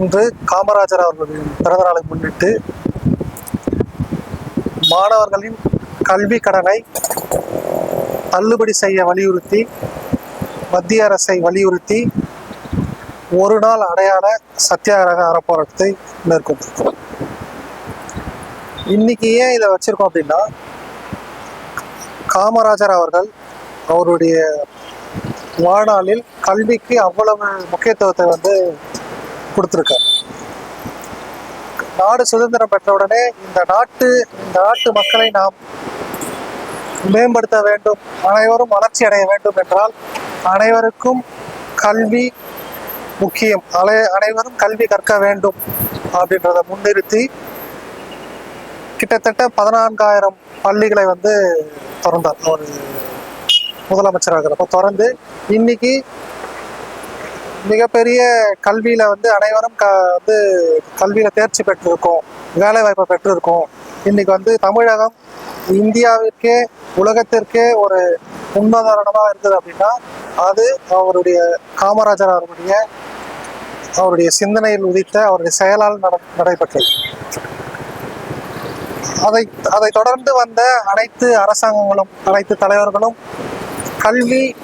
இன்று காமராஜர் அவர்களின் பிறந்தநாளை முன்னிட்டு மாணவர்களின் கல்வி கடனை தள்ளுபடி செய்ய வலியுறுத்தி மத்திய அரசை வலியுறுத்தி ஒரு நாள் அடையாள சத்தியாகிரக அறப்போராட்டத்தை மேற்கொண்டிருக்கோம் இன்னைக்கு ஏன் இதை வச்சிருக்கோம் அப்படின்னா காமராஜர் அவர்கள் அவருடைய வாழ்நாளில் கல்விக்கு அவ்வளவு முக்கியத்துவத்தை வந்து கொடுத்துருக்காரு. நாடு சுதந்திரம் பெற்ற உடனே இந்த நாட்டு இந்த நாட்டு மக்களை நாம் மேம்படுத்த வேண்டும் அனைவரும் வளர்ச்சி அடைய வேண்டும் என்றால் அனைவருக்கும் கல்வி முக்கியம். அலை அனைவரும் கல்வி கற்க வேண்டும் அப்படின்றத முன்னிறுத்தி கிட்டத்தட்ட பதினான்காயிரம் பள்ளிகளை வந்து திறந்தார். அவர் முதலமைச்சராக இருக்கிறப்ப திறந்து இன்னைக்கு மிகப்பெரிய கல்வியில வந்து அனைவரும் க வந்து கல்வியில தேர்ச்சி பெற்றிருக்கோம் வேலை வாய்ப்பை பெற்றிருக்கோம். இன்னைக்கு வந்து தமிழகம் இந்தியாவிற்கே உலகத்திற்கே ஒரு முன்னுதாரணமா இருந்தது அப்படின்னா அது அவருடைய காமராஜர் அவருடைய அவருடைய சிந்தனையில் உதித்த அவருடைய செயலால் நட நடைபெற்றது. அதை அதை தொடர்ந்து வந்த அனைத்து அரசாங்கங்களும் அனைத்து தலைவர்களும் கல்வி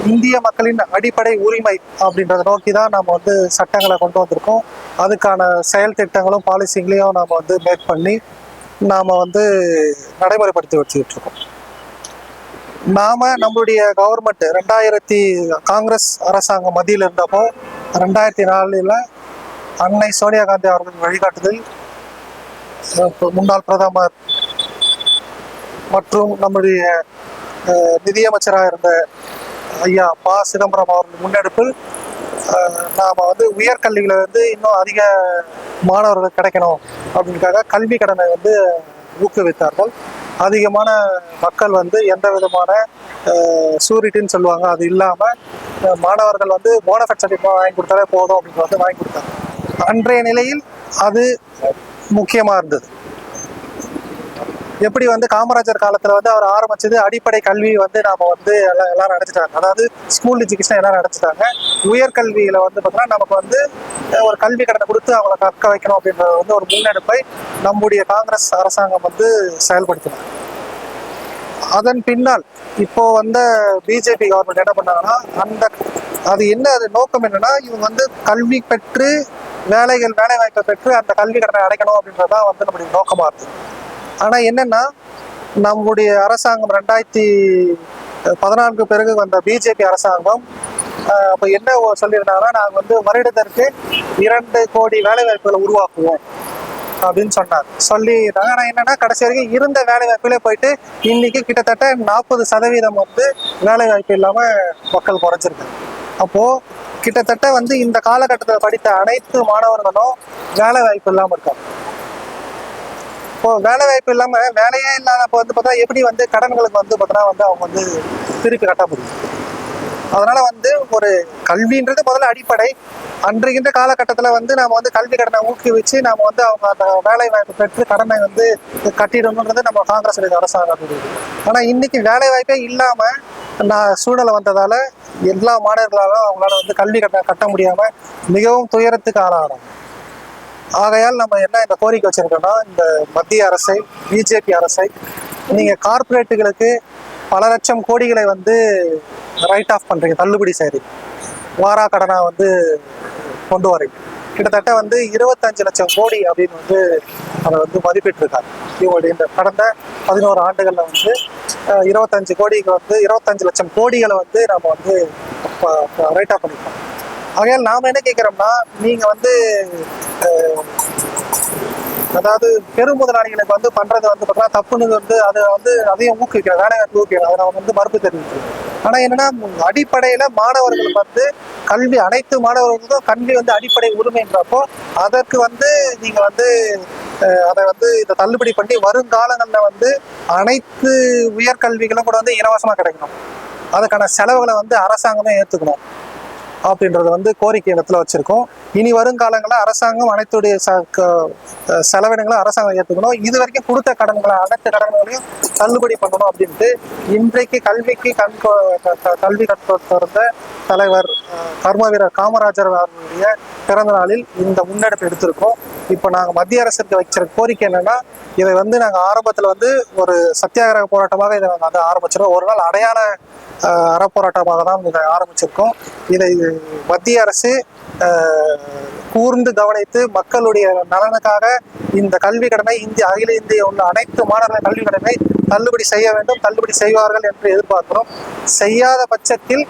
இந்திய மக்களின் அடிப்படை உரிமை அப்படின்றத நோக்கி தான் நம்ம வந்து சட்டங்களை கொண்டு வந்திருக்கோம். அதுக்கான செயல் திட்டங்களும் பாலிசிகளையும் நாம் வந்து மேக் பண்ணி நாம் வந்து நடைமுறைப்படுத்தி வச்சுக்கிட்டு இருக்கோம் நாம நம்மளுடைய கவர்மெண்ட் ரெண்டாயிரத்தி காங்கிரஸ் அரசாங்கம் மத்தியில் இருந்தப்போ ரெண்டாயிரத்தி நாலில் அன்னை சோனியா காந்தி அவர்களின் வழிகாட்டுதல் முன்னாள் பிரதமர் மற்றும் நம்முடைய நிதியமைச்சராக இருந்த ஐயா பா சிதம்பரம் அவர்கள் முன்னெடுப்பில் நாம் வந்து உயர்கல்வியில் வந்து இன்னும் அதிக மாணவர்கள் கிடைக்கணும் அப்படின்றக்காக கல்வி கடனை வந்து ஊக்குவித்தார்கள். அதிகமான மக்கள் வந்து எந்த விதமான சூரிட்டின்னு சொல்லுவாங்க அது இல்லாமல் மாணவர்கள் வந்து போனஃபைட் சர்டிஃபிகேட் வாங்கி கொடுத்தாலே போதும் அப்படின்னு வந்து வாங்கி கொடுத்தாங்க. அன்றைய நிலையில் அது முக்கியமாக இருந்தது. எப்படி வந்து காமராஜர் காலத்துல வந்து அவர் ஆரம்பிச்சது? அடிப்படை கல்வி வந்து நாம வந்து எல்லாம் எல்லாரும் அடைச்சிட்டாங்க அதாவது ஸ்கூல் எஜுகேஷன் எல்லாரும் அடைச்சிட்டாங்க உயர்கல்வியில வந்து பார்த்தீங்கன்னா நமக்கு வந்து ஒரு கல்வி கடனை கொடுத்து அவங்களை கற்க வைக்கணும் அப்படின்ற வந்து ஒரு முன்னெடுப்பை நம்முடைய காங்கிரஸ் அரசாங்கம் வந்து செயல்படுத்தினாங்க. அதன் பின்னால் இப்போ வந்த பிஜேபி கவர்மெண்ட் என்ன பண்ணாங்கன்னா அந்த அது என்ன அது நோக்கம் என்னன்னா இவங்க வந்து கல்வி பெற்று வேலைகள் வேலை வாய்ப்பை பெற்று அந்த கல்வி கடனை அடைக்கணும் அப்படின்றதான் வந்து நம்முடைய நோக்கமா இருக்கு ஆனால் என்னன்னா நம்முடைய அரசாங்கம் ரெண்டாயிரத்தி பதினான்கு பிறகு வந்த பிஜேபி அரசாங்கம் அப்போ என்ன சொல்லியிருந்தாங்கன்னா நாங்கள் வந்து வருடத்திற்கு இரண்டு கோடி வேலை வாய்ப்புகளை உருவாக்குவோம் அப்படின்னு சொன்னார். சொல்லி ஆனால் என்னன்னா கடைசி வரைக்கும் இருந்த வேலை வாய்ப்புகளே போயிட்டு இன்னைக்கு கிட்டத்தட்ட நாற்பது சதவீதம் வந்து வேலை வாய்ப்பு இல்லாமல் மக்கள் குறைஞ்சிருக்கு. அப்போ கிட்டத்தட்ட வந்து இந்த காலகட்டத்தில் படித்த அனைத்து மாணவர்களும் வேலை வாய்ப்பு இல்லாமல் இருக்காங்க. இப்போ வேலை வாய்ப்பு இல்லாம வேலையே இல்லாதப்ப வந்து பார்த்தா எப்படி வந்து கடன்களுக்கு வந்து பார்த்தோன்னா வந்து அவங்க வந்து திருப்பி கட்ட முடியும்? அதனால வந்து ஒரு கல்வின்றது முதல்ல அடிப்படை. அன்றைக்கின்ற காலகட்டத்தில் வந்து நாம் வந்து கல்வி கடனை ஊக்குவிச்சு நாம் வந்து அவங்க அந்த வேலை வாய்ப்பு பெற்று கடனை வந்து கட்டிடணுன்றது நம்ம காங்கிரஸ் அரசாங்கம் ஆனால் இன்னைக்கு வேலை வாய்ப்பே இல்லாமல் நான் சூழலை வந்ததால் எல்லா மாணவர்களாலும் அவங்களால வந்து கல்வி கடனை கட்ட முடியாமல் மிகவும் துயரத்துக்கு ஆளாகிறாங்க. ஆகையால் நம்ம என்ன இந்த கோரிக்கை வச்சிருக்கோம்னா இந்த மத்திய அரசை பிஜேபி அரசை நீங்கள் கார்ப்பரேட்டுகளுக்கு பல லட்சம் கோடிகளை வந்து ரைட் ஆஃப் பண்ணுறீங்க தள்ளுபடி செய்றீங்க வாரா கடனாக வந்து கொண்டு வரீங்க. கிட்டத்தட்ட வந்து இருபத்தஞ்சு லட்சம் கோடி அப்படின்னு வந்து அதை வந்து மதிப்பிட்டிருக்காங்க. இவங்களுடைய இந்த கடந்த பதினோரு ஆண்டுகளில் வந்து இருபத்தஞ்சு கோடிக்கு வந்து இருபத்தஞ்சு லட்சம் கோடிகளை வந்து நம்ம வந்து ரைட் ஆஃப் பண்ணிருக்கோம். ஆகையால் நாம என்ன கேட்குறோம்னா நீங்க வந்து அதாவது பெரும் முதலாளிகளுக்கு வந்து பண்றது வந்து பார்த்தீங்கன்னா தப்புன்னு வந்து அதை வந்து அதையும் ஊக்குவிக்கிற வேலை வாய்ப்பு அதை நம்ம வந்து மறுப்பு தெரிவிக்கிறோம் ஆனா என்னன்னா அடிப்படையில மாணவர்களுக்கு வந்து கல்வி அனைத்து மாணவர்களுக்கும் கல்வி வந்து அடிப்படை உரிமைன்றப்போ அதற்கு வந்து நீங்க வந்து அதை வந்து இதை தள்ளுபடி பண்ணி வருங்காலங்களில் வந்து அனைத்து உயர்கல்விகளும் கூட வந்து இலவசமா கிடைக்கணும். அதுக்கான செலவுகளை வந்து அரசாங்கமே ஏற்றுக்கணும் அப்படின்றத வந்து கோரிக்கை இடத்துல வச்சிருக்கோம். இனி வருங்காலங்களில் அரசாங்கம் அனைத்துடைய ச க- செலவினங்களை அரசாங்கம் ஏற்றுக்கணும். இது வரைக்கும் கொடுத்த கடன்களை அனைத்து கடன்களையும் தள்ளுபடி பண்ணணும் அப்படின்ட்டு இன்றைக்கு கல்விக்கு கண் கல்வி கற்று திறந்த தலைவர் அஹ், கர்ம வீரர் காமராஜர் அவர்களுடைய பிறந்த நாளில் இந்த முன்னெடுப்பு எடுத்திருக்கோம். இப்போ நாங்கள் மத்திய அரசுக்கு வைக்கிற கோரிக்கை என்னன்னா இதை வந்து நாங்கள் ஆரம்பத்தில் வந்து ஒரு சத்தியாகிரக போராட்டமாக இதை நாங்கள் வந்து ஆரம்பிச்சிருக்கோம். ஒரு நாள் அடையாள அறப்போராட்டமாக தான் இதை ஆரம்பிச்சிருக்கோம். இதை மத்திய அரசு கூர்ந்து கவனித்து மக்களுடைய நலனுக்காக இந்த கல்வி கடனை இந்திய அகில இந்திய உள்ள அனைத்து மாணவர்களின் கல்வி கடனை தள்ளுபடி செய்ய வேண்டும் தள்ளுபடி செய்வார்கள் என்று எதிர்பார்க்கிறோம். செய்யாத பட்சத்தில்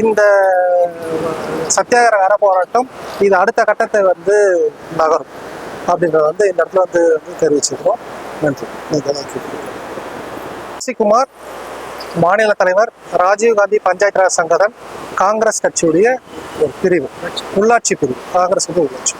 இந்த சத்தியாகிரக அறப்போராட்டம் இது அடுத்த கட்டத்தை வந்து நகரும். அப்படின்றத வந்து இந்த இடத்துல வந்து வந்து தெரிவிச்சுக்கிறோம். நன்றி. நன்றி. சசிகுமார் மாநில தலைவர் ராஜீவ்காந்தி பஞ்சாயத்து ராஜ் சங்கதன் காங்கிரஸ் கட்சியுடைய ஒரு பிரிவு உள்ளாட்சி பிரிவு காங்கிரஸ் வந்து உள்ளாட்சி.